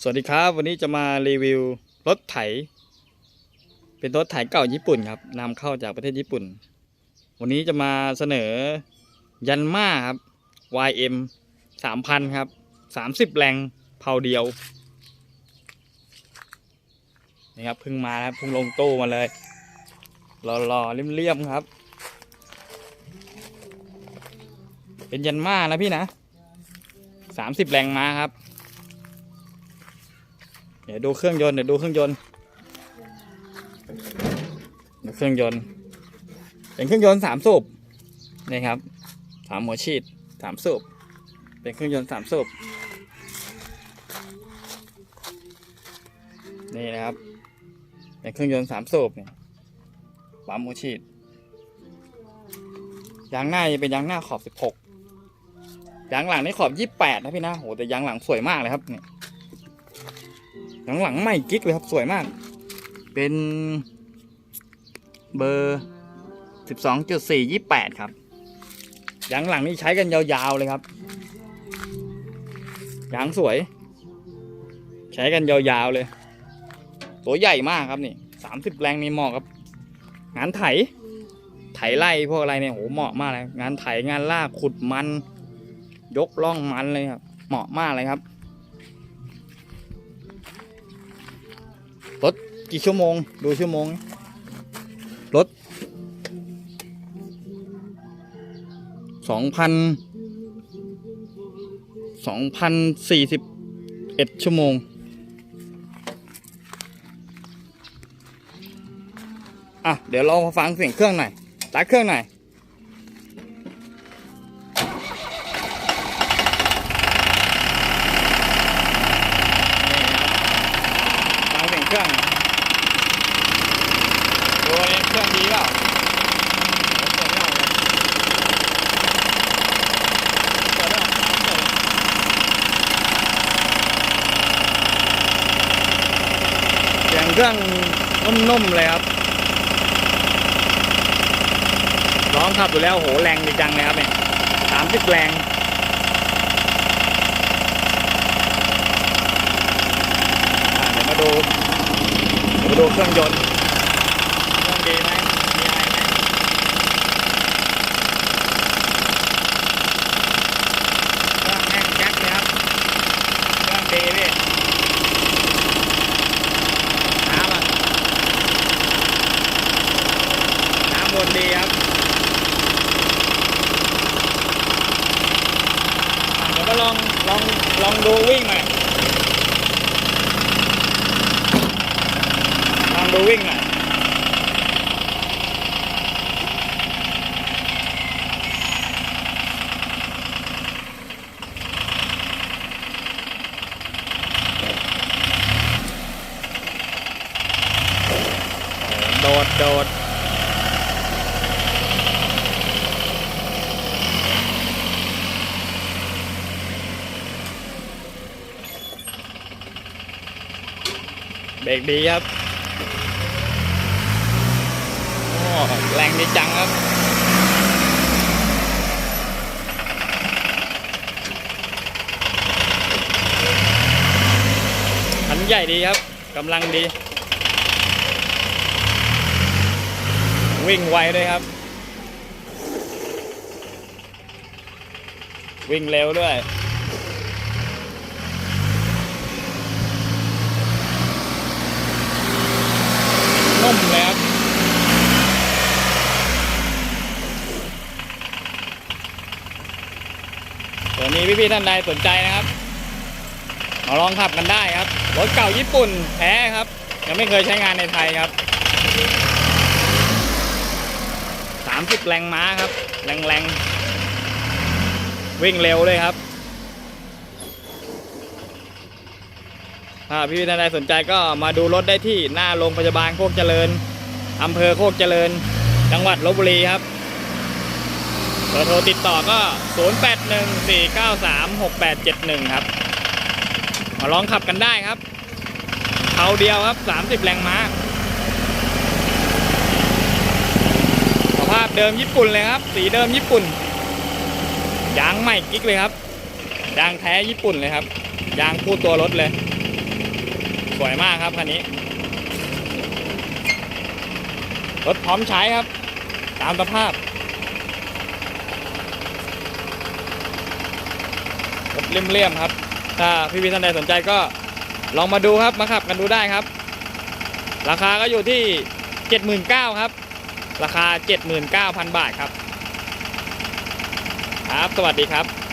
สวัสดีครับ วันนี้จะมารีวิวรถไถ เป็นรถไถเก่าญี่ปุ่นครับนำเข้าจากประเทศญี่ปุ่น วันนี้จะมาเสนอยันมาครับ YM 3,000 ครับ 30 แรงเผาเดียวนี่ครับเพิ่งมาครับเพิ่งลงตู้มาเลยรอๆเลี่ยมๆครับ เป็นยันมานะพี่นะ 30 แรงมาครับ เดี๋ยวดูเครื่องยนต์เดี๋ยวดูเครื่องยนต์ดูเครื่องยนต์ เป็นเครื่องยนต์สามสูบนี่ครับสามหัวฉีดสามสูบเป็นเครื่องยนต์สามสูบนี่นะครับเป็นเครื่องยนต์สามสูบเนี่ยสามหัวฉีดยางหน้าจะเป็นยางหน้าขอบสิบหกยางหลังนี่ขอบยี่แปดนะพี่นะโหแต่ยางหลังสวยมากเลยครับเนี่ย หลังหลังใหม่กิ๊กเลยครับสวยมาก เป็นเบอร์สิบสองจุดสี่ยี่แปดครับยางหลังนี่ใช้กันยาวๆเลยครับยางสวย ใช้กันยาวๆเลย ตัวใหญ่มากครับนี่สามสิบแรงนี่เหมาะครับ งานไถ ไถไล่พวกอะไรเนี่ยโหเหมาะมากเลยงานไถงานลากขุดมัน ยกล่องมันเลยครับ เหมาะมากเลยครับ รถกี่ชั่วโมง ดูชั่วโมง รถสองพันสองพันสี่สิบเอ็ดชั่วโมง อะ เดี๋ยวเราฟังเสียงเครื่องหน่อยตัดเครื่องหน่อย เสียงเครื่องดูอันนี้เครื่องดีเปล่าเปิดไม่ออกเลยดไม่ออกน้ำเปิดเสียงเครื่องนุ่มๆเลยครับร้องขับอยู่แล้วโหแรงดีจังเลยครับเนี่ยสามสิบแรงเดี๋ยวมาดู ดูเครื่องยนต์เครื่องดีไหมมีอะไรไหมเครื่องแห้งแจ็คเลยครับเครื่องดีพี่น้ำอะน้ำวนดีครับเดี๋ยวมาลองลองลองดูวิ่งหน่อย ลองดูวิ่งหน่อยโดดโดดเบรกดีครับ โอ้ แรงดีจังครับคันใหญ่ดีครับกำลังดี วิ่งไวด้วยครับ วิ่งเร็วด้วย นุ่มเลยครับ ตัวนี้ พี่ๆท่านใดสนใจนะครับมาลองขับกันได้ครับรถเก่าญี่ปุ่นแท้ครับ ยังไม่เคยใช้งานในไทยครับ30แรงม้าครับ แรงแรงๆวิ่งเร็วเลยครับ ถ้าพี่ๆท่านใดสนใจก็มาดูรถได้ที่หน้าโรงพยาบาลโคกเจริญอำเภอโคกเจริญ จังหวัดลบบุรีครับ บอร์โทรติดต่อก็ 0814936871 ครับ มาลองขับกันได้ครับเทาเดียวครับ 30 แรงม้าสภาพเดิมญี่ปุ่นเลยครับ สีเดิมญี่ปุ่น ยางใหม่กิ๊กเลยครับ ยางแท้ญี่ปุ่นเลยครับ ยางคู่ตัวรถเลย สวยมากครับคันนี้ รถพร้อมใช้ครับ ตามสภาพ รถ เลี่ยมๆครับ ถ้าพี่ๆท่านใดสนใจก็ลองมาดูครับมาขับกันดูได้ครับ ราคาก็อยู่ที่ 79,000ครับ ราคา 79,000 บาทครับ ครับ สวัสดีครับ